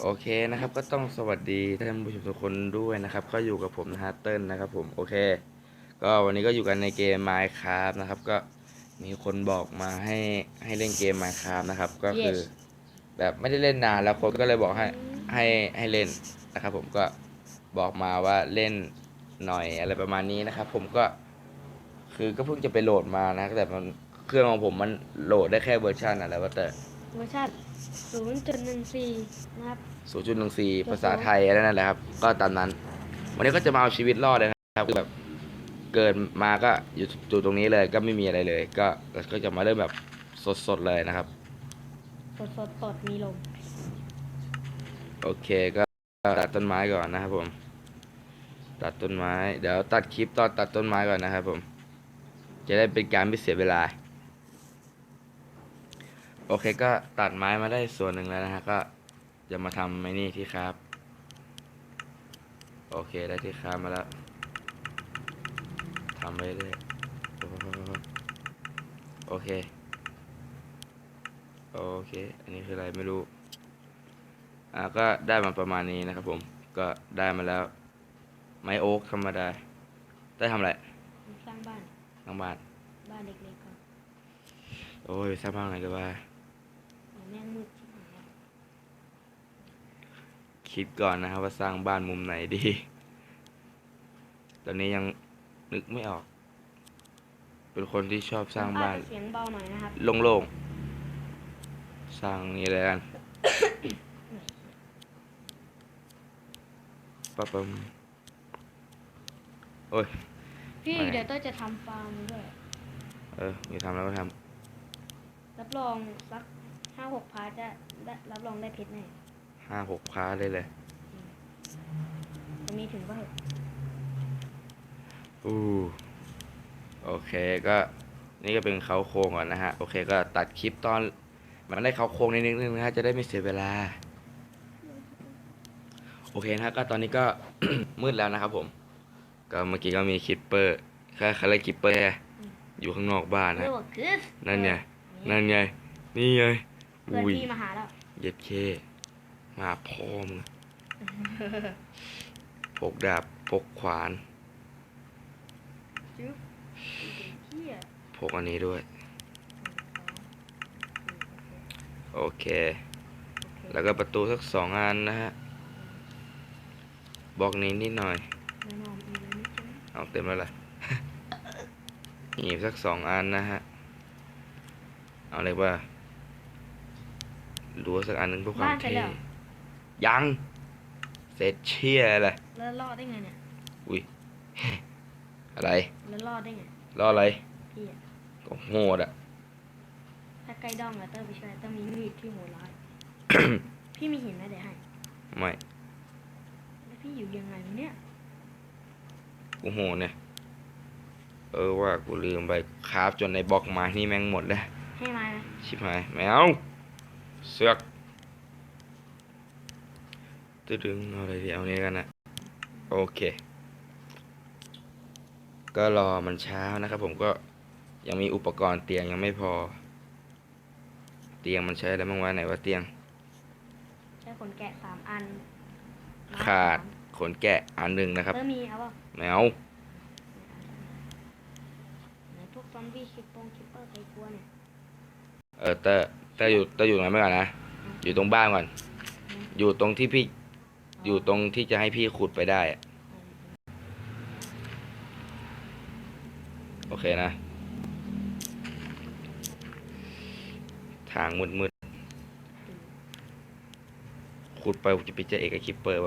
โอเคนะครับ ก็ต้องสวัสดีท่านผู้ชมทุกคนด้วยนะครับ ก็อยู่กับผมนะฮะเติ้ลนะครับผมโอเค ก็วันนี้ก็อยู่กันในเกม Minecraft นะครับ ก็มีคนบอกมาให้ให้เล่นเกม Minecraft นะครับ ก็คือ Yes แบบไม่ได้เล่นนานแล้วคนก็เลยบอกให้ให้ให้เล่นนะครับ ผมก็บอกมาว่าเล่นหน่อยอะไรประมาณนี้นะครับ ผมก็ คือก็เพิ่งจะไปโหลดมานะแต่มันเครื่องของผมมันโหลดได้แค่เวอร์ชันอะไรวะแต่เวอร์ชัน 0.14นะครับศูนย์จุดหนึ่งสี่ภาษาไทยอะไรนั่นแหละครับ ก็ตามนั้น วันนี้ก็จะมาเอาชีวิตรอดเลยครับคือแบบเกิดมาก็อยู่อยู่ตรงนี้เลยก็ไม่มีอะไรเลย ก็ก็จะมาเริ่มแบบสดๆเลยนะครับ สดสดสดมีลมโอเคก็ตัดต้นไม้ก่อนนะครับผม ตัดต้นไม้ เดี๋ยวตัดคลิปตอนตัดต้นไม้ก่อนนะครับผม จะได้เป็นการไม่เสียเวลา โอเคก็ตัดไม้มาได้ส่วนหนึ่งแล้วนะฮะก็จะมาทำไอ้นี่ที่ครับ โอเคได้ที่ครับมาแล้วทำไปเรื่อยโอเค โอเค อันนี้คืออะไรไม่รู้ อ่าก็ได้มาประมาณนี้นะครับผม ก็ได้มาแล้ว ไม้โอ๊กธรรมดา ได้ทำอะไร สร้างบ้านทั้งบ้าน บ้านเล็กๆก่อนโอ้ยสร้างบ้านอะไรกันว่าโอ้ แม่งมืดชิบหายแล้วคิดก่อนนะครับว่าสร้างบ้านมุมไหนดี ตอนนี้ยังนึกไม่ออก เป็นคนที่ชอบสร้างบ้านอจจะเสียงเบาหน่อยนะครับ โล่งๆ สร้างนี่เลยกันปั๊บปั๊มโอ้ย พี่ไม่ เดี๋ยวเต้ยจะทำฟาร์มด้วย เออมีทำแล้วก็ทรับรองสัก ห้าหกพาร์ทจะได้รับรองได้เพชรแน่ำห้าหกพาร์ทเลยเลยจะมีถึงก็เถอะอู้โอเคก็นี่ก็เป็นเขาโครงก่อนนะฮะ โอเคก็ตัดคลิปตอน มันได้เขาโครงนิดนึงนะฮะจะได้ไม่เสียเวลา โอเคนะฮะก็ตอนนี้ก็มืดแล้วนะครับผม ก็เมื่อกี้ก็มีคิปเปอร์แค่คาร์คิปเปอร์อยู่ข้างนอกบ้านนะเรียกว่าคือนั่นไงนั่นไงนี่ไง เพื่อนอุ้ย พี่มาหาแล้ว เย็ดเค มาพร้อมงพกดาบพกขวานจุ๊บเฮียพกอันนี้ด้วยโอเคแล้วก็ประตูสักสองอันนะฮะบล็อกนี้นิดหน่อย แน่นอนมีอะไรไม่ใช่ไหมเอาเต็มแล้วล่ะหีบสักสองอันนะฮะ เอาเลยว่า รั้วสักอันหนึงเพื่อความบ้านเสร็จเท่แล้วยังเสร็จเชี่ยเลยแล้วรอดได้ไงเนี่ยอุ้ยอะไรแล้วรอดได้ไงรออะไรพี่อะก็โหดอะถ้าใกล้ด้อมอะเตอร์ไปช่วยเตอร์มีมีดที่โหดร้ายพี่มีหินไหมเดี๋ยวให้ไม่แล้วพี่อยู่ยังไงวะเนี่ยกูโหดเนี่ยเออว่ากูลืมไปคราฟจนในบล็อกไม้นี่แม่งหมดแล้วให้มาไหมชิบหายไม่เอา เสือกตึดึงเอาอะไรดีเอานี้กันนะโอเค ก็รอมันเช้านะครับผมก็ยังมีอุปกรณ์เตียงยังไม่พอ เตียงมันใช้อะไรบ้างวะไหนว่าเตียง ใช้ขนแกะสามอันไม้ขาดสมขนแกะอันหนึ่งนะครับเตอร์มีเอาเปล่าไม่เอาไหนพวกซอมบี้คิปปงคิปเปอร์ใครกลัวเนี่ยเออเตอร์เตอร์อยู่เตอร์อยู่ตรงไหนไม่ก่อนนะ อยู่ตรงบ้านก่อน อยู่ตรงที่พี่ อยู่ตรงที่จะให้พี่ขุดไปได้อะโอเคนะ ทางมืดมืดๆขุดไปจะไปเจอเอกคิปเปอร์ไป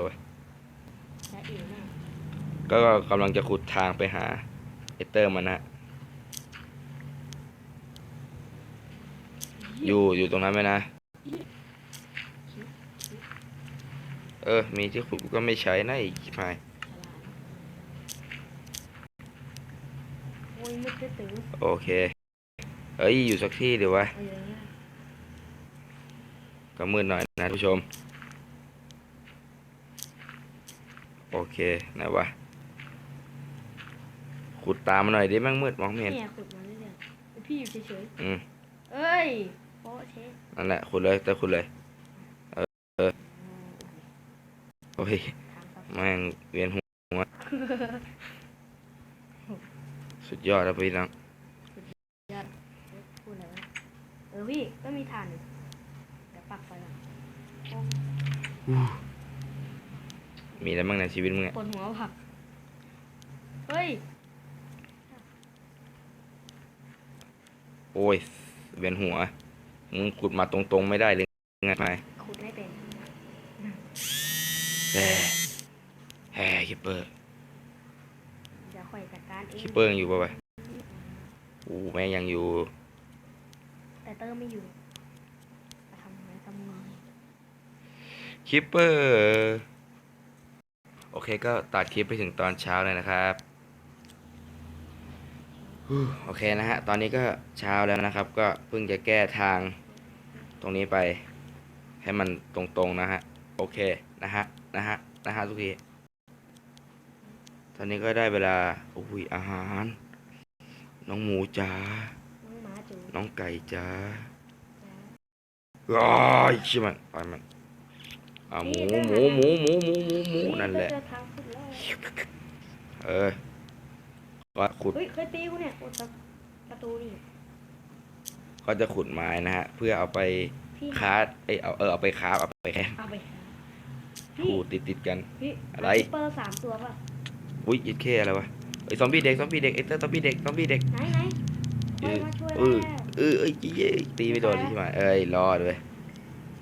และอื่นน่ะก็กำลังจะขุดทางไปหา เอเตอร์มันนะ อยู่อยู่ตรงนั้นไหมนะ เออ มีที่ขุดกูก็ไม่ใช้นะไอีกชิบหายฉลาดโอ้ยมืดตื้อโอเค เอ้ย อยู่สักที่เดี๋ยววะๆเออเนี่ยก็มืดหน่อยนะผู้ชม โอเคไหนวะ ขุดตามมาหน่อยดิแม่งมืดมองไม่เห็น เนี่ยขุดมาเรื่อยๆพี่อยู่เฉยอืม ๆเอ้ยโป๊ะเชะนั่นแหละขุดเลยแต่ขุดเลยโอ้โหโอ้ยทางซับแม่งเวียนหัว สุดยอดแล้วพี่น้องยอดพูดอะไรวะเออพี่ก็มีฐานอยู่เดี๋ยวปักไฟก่อนโอ้มีอะไรบ้างในชีวิตมึงเนี่ยปวดหัวผัก เฮ้ย โอ้ยเวียนหัว มึงขุดมาตรงๆไม่ได้เลยไงไหมขุดไม่เป็นแฮ่แฮ่คิปเปอร์เดี๋ยวค่อยจัดการเองคิปเปอร์ยังอยู่ปะวะอู้แม่งยังอยู่ แต่เตอร์ไม่อยู่จะทำไงทำไงคิปเปอร์ โอเคก็ตัดคลิปไปถึงตอนเช้าเลยนะครับฮู้ โอเคนะฮะ ตอนนี้ก็เช้าแล้วนะครับ ก็เพิ่งจะแก้ทางตรงนี้ไป ให้มันตรงๆนะฮะ โอเคนะฮะ นะฮะ นะฮะทุกที ตอนนี้ก็ได้เวลาอุ้ยอาหาร น้องหมูจ๋า น้องหมาจูน้องไก่จ๋าจ้าว้ายชิมันไปมันอ่าหมูหมูหมูหมูหมูหมูหมูนั่นแหละ เออ อว่าขุดเฮ้ยเคยตีกูเนี่ยอุดประตูนี่ก็จะขุดไม้นะฮะ เพื่อเอาไปพี่คาดเอยเอาเออเอาไปคาบเอาไปแค่เอาไปหาผูพี่ติดติดๆกัน พี่อะไร เปอร์สามตัวป่ะอุ้ยยิดแค่อะไรวะไอ้ยซอมบี้เด็กซอมบี้เด็กไอ้เตอร์ซอมบี้เด็กซอมบี้เด็ก ไหนไหนเอช่วยอมาช่วยเออแล้วเออเอ้ยเย้ตีไม่โดนเลยใช่ไหมเอ้ยรอดเว้ย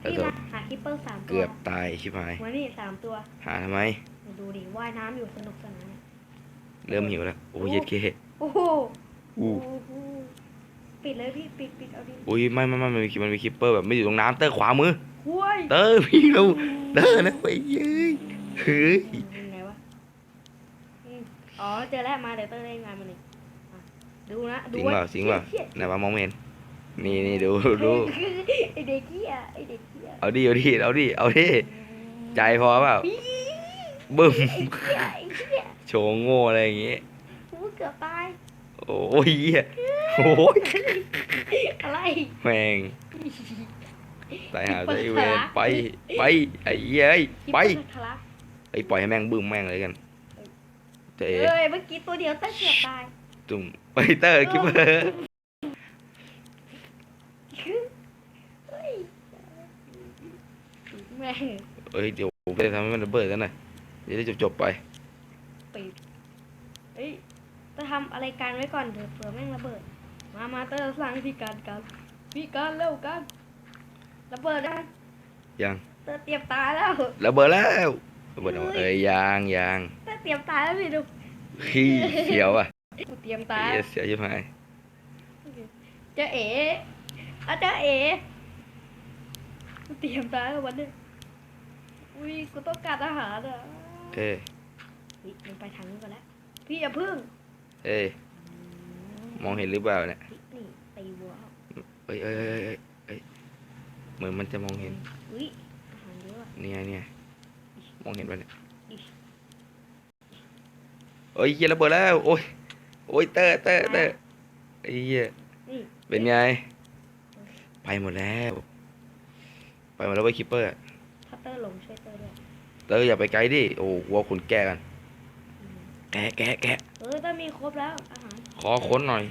แล้วพี่โดมานหาคิปเปอร์สามตัวเกือบตายชิบหายมานี่สามตัวหาทำไม ดูดิว่ายน้ำอยู่สนุกสนาน เริ่มหิวแล้วโอ้ยยิดแค่โอ้โหอู้โอ้โหปิดเลยพี่ปิดปิดเอาดิอุ้ยไม่ไม่ไม่มันมีมันมีคิปเปอร์แบบไม่อยู่ตรงน้ำเตอร์ขวามือห้วยเตอร์พี่เราเตอร์นะไปเย้ยเฮ้ยยังไงวะอืมอ๋อเจอแล้วมาเดี๋ยวเตอร์ได้งานมาหนึ่งอะดูนะจดูริงเปล่าจริงเปล่าชี่ยไหนว่ามองไม่เห็นนี่นี่ดูดูไอเด็กเกี้ยไอเด็กเกี้ยเอาดิเอาดิเอาดิเอาดิใจพอเปล่าพี่บึ้ม ไอ้เกี้ยไอ้เกี้ยโชว์โง่อะไรอย่างงี้กูเกือบตายโอ้ยเหี้ยโอ้ยอะไรแม่งตายหาใจเวรไปไปไอ้เหี้ยเอ้ยไปคิดว่าทะลักไอ้ปล่อยให้แม่งบึ้มแม่งเลยกันเจ๊เอ้ยเมื่อกี้ตัวเดียวเต้เกือบตายจุ่มไปเตอร์คิปเปอร์เฮ้ยแม่งเอ้ยเดี๋ยวผมจะทำให้มันระเบิดกันหน่อยเดี๋ยวได้จบๆไป ปิดเฮ้ยจะทำอะไรกันไว้ก่อนเถอะเผื่อแม่งระเบิด มามาเตอร์สั่งพี่การกันพี่การเร็วกันระเบิดนะยังเตอร์เตรียมตายแล้วระเบิดแล้วระเบิดเอาเอ้ยยางยางเตอร์เตรียมตายแล้วพี่ดูขี้เขียวอะกูเตรียมตายเหี้ยเสียชิบหายเจะเอ๋อาจารย์เอ๋กูเตรียมตายแล้ววันนี้อุ้ยกูต้องการอาหารอะเอ้ยเฮ้ยมันไปทางนี้ก่อนแล้วพี่อย่าพึ่งเอ้ยมองเห็นหรือเปล่าเนี่ยนี่ตีวัวเอ้ยเอ้ยเอ้ยเอ้ยเอ้ยเหมือนมันจะมองเห็นอุ้ยอาหารเยอะอะเนี่ยเนี่ยมองเห็นปะเนี่ยอิ๊ชเอ้ยเหี้ยระเบิดแล้วโอ้ยโอ้ยเตอร์เตอร์เตอร์ไอ้เหี้ยนี่เป็นไง ไปหมดแล้ว ไปหมดแล้วไอ้คิปเปอร์ถ้าเตอร์ลงช่วยเตอร์ด้วย เตอร์อย่าไปไกลดิโอ้วัวขุนแกะกันอืม แกะแกะแกะเออเตอร์มีครบแล้วอาหารขอค้นหน่อย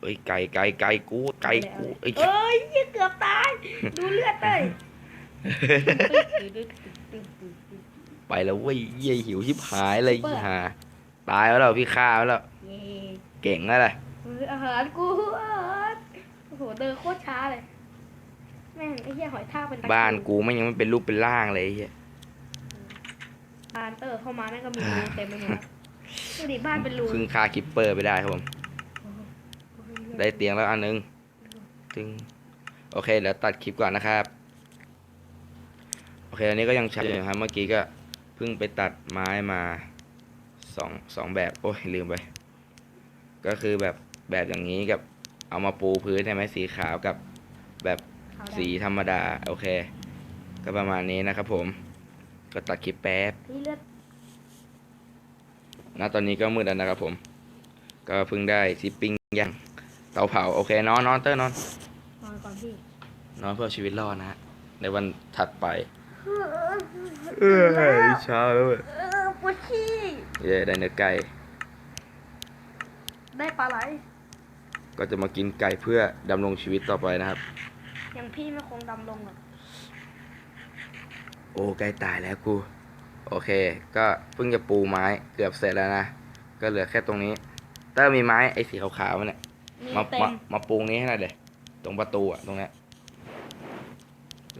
เอ้ยไก่ไก่ไก่กูไก่กูไอ้ยเอ้ยเหี้ยเกือบตาย ดูเลือดเต้ยไปแล้วเว้ยเยี่ยหิวชิบหายเลยอีห่าตายแล้วเราพี่ฆ่าแล้วเย้เก่งแล้วแหละเอออาหารกูอาหารโอ้โหเดินโคตรช้าเลย แม่งไอ้เหี้ยหอยทากเป็นตะคริวบ้านกูไม่งยังไม่เป็นรูปเป็นร่างเลยไอ้เหี้ยบ้านเตอร์เข้ามาแม่งก็มีรูเต็มไปหมดดูดิบ้านเป็นรูเพึ่งฆ่าคิปเปอร์ไปได้ครับผม ได้เตียงแล้วอันนึงถึงโอเคเดี๋ยวตัดคลิปก่อนนะครับ โอเคอันนี้ก็ยังใช้อยู่นะครับ เมื่อกี้ก็เพิ่งไปตัดไม้มาสองสองแบบ โอ้ยลืมไป ก็คือแบบแบบอย่างนี้กับเอามาปูพื้นใช่ไหมสีขาวกับแบบขาวดำสีธรรมดา โอเค ก็ประมาณนี้นะครับผม ก็ตัดคลิปแป๊บพี่เลือดณตอนนี้ก็มืดแล้วนะครับผม ก็เพิ่งได้ซิปปิ้งย่างเตาเผาโอเคนอนนอนเตอร์นอน นอนก่อนพี่นอนเพื่อชีวิตรอดนะฮะในวันถัดไปเเออเช้าแล้วเว้ยเออปวดขี้เย้ได้เนื้อไก่ ได้ปลาไหลก็จะมากินไก่เพื่อดำรงชีวิตต่อไปนะครับ อย่างพี่ไม่คงดำลงหรอก โอ้ใกล้ตายแล้วกูโอเค ก็เพิ่งจะปูไม้เกือบเสร็จแล้วนะ ก็เหลือแค่ตรงนี้เตอร์มีไม้ไอ้สีขาวๆมันเนี่ยมีมาเต็มามมาปูนี้ให้หน่อยเดี๋ยตรงประตูอะตรงเนี้ย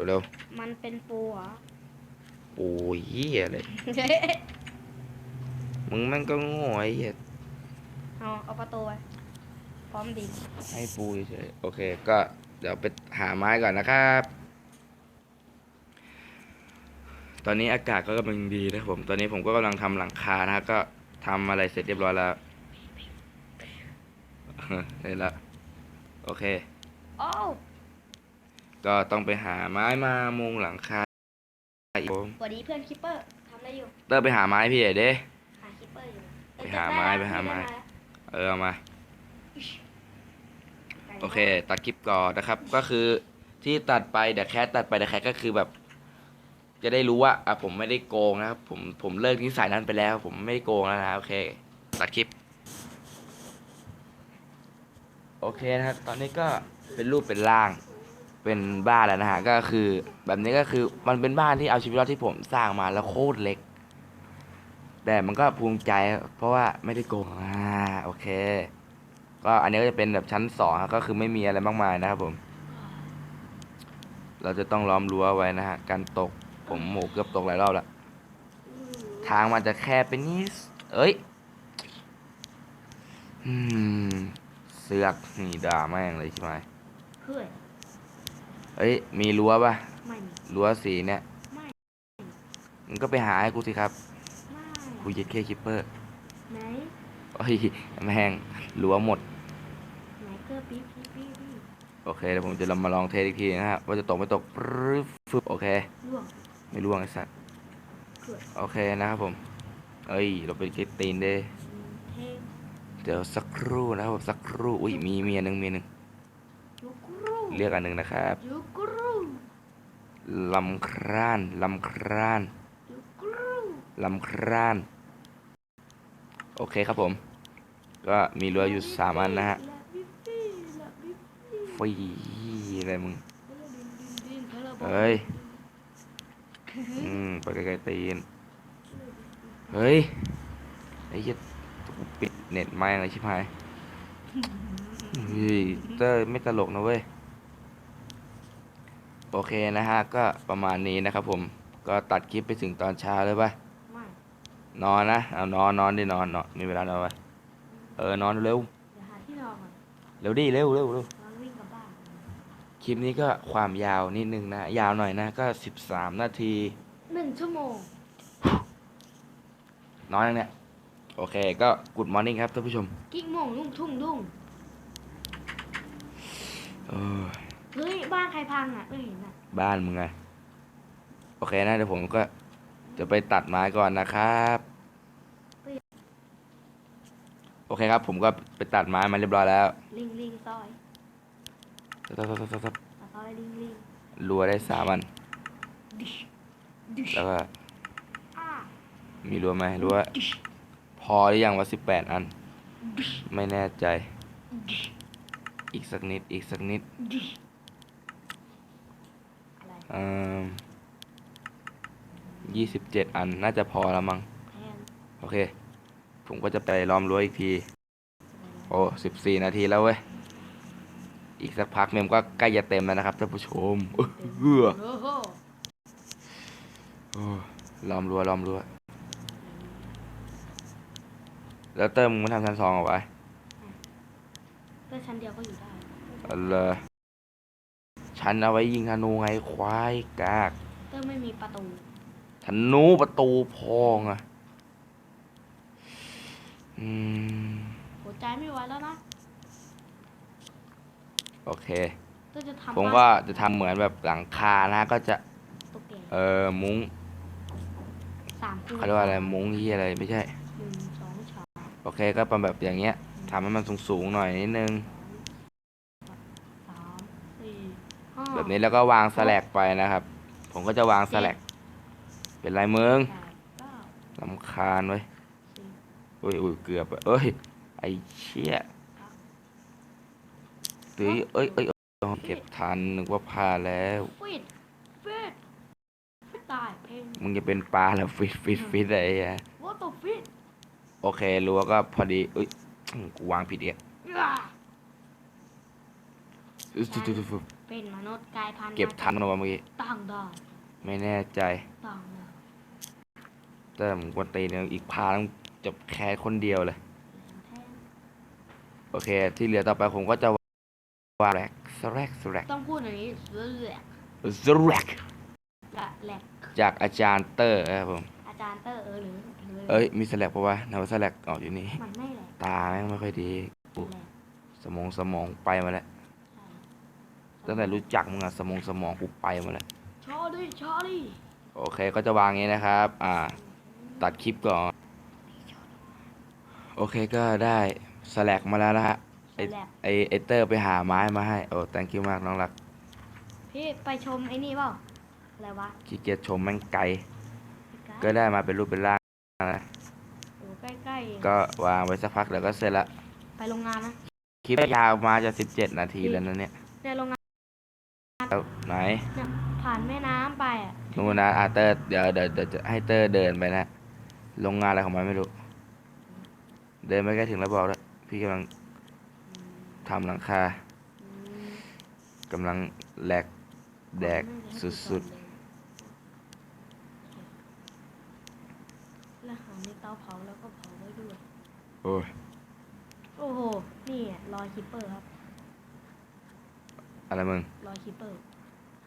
เร็วมันเป็นปูเหรอๆปูเหี้ยเลยมึงแม่งก็โง่ไอ้เหี้ยเอาเอาประตูไว้พร้อมดินให้ปูเฉยๆโอเค ก็เดี๋ยวไปหาไม้ก่อนนะครับ ตอนนี้อากาศก็กำลังดีนะครับผม ตอนนี้ผมก็กำลังทำหลังคานะครับก็ทำอะไรเสร็จเรียบร้อยแล้วเสร็จแล้วโอเคโอ้าวก็ต้องไปหาไม้มามุงหลังคาอีกผมสวัสดีเพื่อนคิปเปอร์ทำอะไรอยู่ เตอร์ไปหาไม้พี่เอ๋เด้หาคิปเปอร์อยู่ไปหาไม้ไปหาไม้ เออเอามา โอเค ตัดคลิปก่อนนะครับ ก็คือที่ตัดไปเดี๋ยวแคสตัดไปเดี๋ยวแคสก็คือแบบ จะได้รู้ว่าอะผมไม่ได้โกงนะครับผมผมเลิกนิสัยนั้นไปแล้ว ผมไม่ได้โกงแล้วนะโอเคตัดคลิป โอเคนะครับ ตอนนี้ก็เป็นรูปเป็นร่างเป็นบ้านแล้วนะฮะก็คือ แบบนี้ก็คือมันเป็นบ้านที่เอาชีวิตรอดที่ผมสร้างมาแล้วโคตรเล็ก แต่มันก็ภูมิใจ เพราะว่าไม่ได้โกงอ่าโอเค ก็อันนี้ก็จะเป็นแบบชั้นสองก็คือไม่มีอะไรมากมายนะครับผม เราจะต้องล้อมรั้วไว้นะฮะการตก ผมโหเกือบตกหลายรอบแล้ว ทางมันจะแคบไปนิดเอ้ยอืมเสือกนี่ด่าแม่งเลยใช่ไหมเพื่อนเอ้ย มีรั้วปะไม่มีรั้วสีเนี่ยไม่มึงก็ไปหาให้กูสิครับไม่กูยึดเคคิปเปอร์ไหนโอ้ยแม่งรั้วหมดไหนเกอร์ปี๊บปี๊บปี๊บปี๊บโอเคเดี๋ยวผมจะลองมาลองเทสอีกทีนะฮะว่าจะตกไม่ตกปรึ๊บฟึบโอเคร่วง ไม่ร่วงไอ้สัตว์เกิดโอเคนะครับผม เอ้ย เราไปคิดตีนเด้เทงเดี๋ยวสักครู่นะครับผมสักครู่ อุ้ยมีเมียหนึ่งเมียหนึ่งยูกรูเรียกอันหนึ่งนะครับยูกรูลำครานลำครานยูกรูลำคราน โอเคครับผม ก็มีรั้วอยู่สามอันนะฮะและบิบบี้และบิบบี้ฟรีอะไรมึงและดินดินดินทะเลาะเฮ้ย อืมไปไกลๆตีน เฮ้ย ไอ้เหี้ยปิดเน็ตไม่งเลยชิบหายเฮ้ยเตอร์ไม่ตลกนะเว้ย โอเคนะฮะ ก็ประมาณนี้นะครับผม ก็ตัดคลิปไปถึงตอนเช้าเลยปะไม่นอนนะ เอานอนนอนดินอนนอนมีเวลานอนปะเออนอนเร็ว เดี๋ยวหาที่นอนก่อน เร็วดิเร็วเร็วเร็ว นอนวิ่งกลับบ้าน ค ลิปนี้ก็ความยาวนิดนึงนะ ยาวหน่อยนะก็สิบสามนาที หนึ่งชั่วโมงนอนยังเนี่ย โอเคก็กุดมอร์นิ่งครับท่านผู้ชมกิ๊กโมงลุ่งทุ่งดุ้งเออเฮ้ย บ้านใครพังอะเอ้ยเห็นอะ บ้านมึงไง โอเคนะเดี๋ยวผมก็จะไปตัดไม้ก่อนนะครับ โอเคครับ ผมก็ไปตัดไม้มาเรียบร้อยแล้วลิงลิงซอย ตัดตัดตัดตัดตัด อะซอยลิงลิงรัวได้สามอัน ดิชดิชแล้วก็อ่ามีรัวไหมรัวดิชพอหรือยังว่าสิบแปดอัน ดิชไม่แน่ใจ ดิชอีกสักนิด อีกสักนิดดิชอะไรอืมยี่สิบเจ็ดอันน่าจะพอแล้วมั้งแทนโอเค ผมก็จะไปล้อมรั้วอีกที โอ้สิบสี่นาทีแล้วเว้ย อีกสักพักเมมก็ใกล้จะเต็มแล้วนะครับท่านผู้ชมเออโอ้โหโอ้ล้อมรั้วล้อมรั้วแล้วเติมมึงมาทำชั้นสองเอาไว้ก็ชั้นเดียวก็อยู่ได้เอาเลยฉันเอาไว้ยิงธนูไงควายกากเตอร์ไม่มีประตูธนูประตูพองอะอืมหัวใจไม่ไหวแล้วนะ โอเคเตอร์จะทำผมบ้านก็จะทำเหมือนแบบหลังคานะ ก็จะ ตุ๊กแกเออมุ้งสามคู่เขาเรียกว่าอะไรมุ้งที่อะไรไม่ใช่ หนึ่งสองสามโอเคก็เป็นแบบอย่างเงี้ยทำให้มันสูงๆหน่อยนิดนึง สามสี่ห้าแบบนี้แล้วก็วางสแลกไปนะครับ ผมก็จะวางสแลกหเป็นไรมึงแปดเก้าลำคาญไว้ยสิบอุ้ยอุ้ยเกือบอะเอ้ยไอ้เชี่ย ตุ้ยเอ้ยเอ้ยเอ้ยเก็บทันนึกว่าพาแล้ว ฟิตฟิตฟิตตายเพลงมึงจะเป็นปลาแล้วฟิตฟิตฟิตอะไรอะว่าตัวฟิตโอเครู้ว่าก็พอดีอุ้ยกูวางผิดเองอะอุ๊ยตุ๊บตุ๊บตุ๊บตุ๊บเป็นมนุษย์กลายพันธุ์เก็บทันมาเมื่อกี้ต่างดาวไม่แน่ใจต่างดาวแต่มึงกวนตีนอีกพาต้องจะแค่คนเดียวเลยแทนโอเค ที่เหลือต่อไปผมก็จะ วางแรกสแรกสแรกต้องพูดอย่างนี้แหลกสแรกกะแหลกจากอาจารย์เตอร์ครับผมอาจารย์เตอร์เออหรือหรือเอ้ยมีสแลกปะวะนาวสแลกออกอยู่นี่ มันไม่แหลกตาแม่งไม่ค่อยดี แหลกสมองสมองไปมาแล้วใช่ตั้งแต่รู้จักมึงอะสมองสมองกูไปมาแล้วชอดิชอดิโอเคก็จะวางงี้นะครับ อ่า ตัดคลิปก่อน โอเคก็ได้สแลกมาแล้วนะฮะ ไอแหลกไอไอเตอร์ไปหาไม้มาให้ โอ้ thank you มากน้องรัก พี่ไปชมไอ้นี่เปล่าอะไรวะขี้เกียจชมแม่งไกลใกล้ก็ได้มาเป็นรูปเป็นร่างนะโอ้ใกล้ๆเองก็วางไว้สักพักเดี๋ยวก็เสร็จละ ไปโรงงานนะคลิปยาวมาจะสิบเจ็ดนาทีแล้วนะเนี่ยในโรงงานแล้วไหนเนี่ยผ่านแม่น้ำไปอะนู่นนะอาเตอร์เดี๋ยวเดี๋ยวเดี๋ยวจะให้เตอร์เดินไปนะ โรงงานอะไรของมันไม่รู้ เดินไปใกล้ถึงแล้วบอกแล้วยพี่กำลัง ทำหลังคาอืมกำลังแหลกแดกสุดๆ แล้วหาในเตาเผาแล้วก็เผาไว้ด้วยๆโอ้ย โอ้โห นี่อะรอยคิปเปอร์ครับ อะไรมึง รอยคิปเปอร์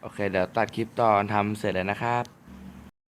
โอเค เดี๋ยวตัดคลิปตอนทำเสร็จแล้วนะครับ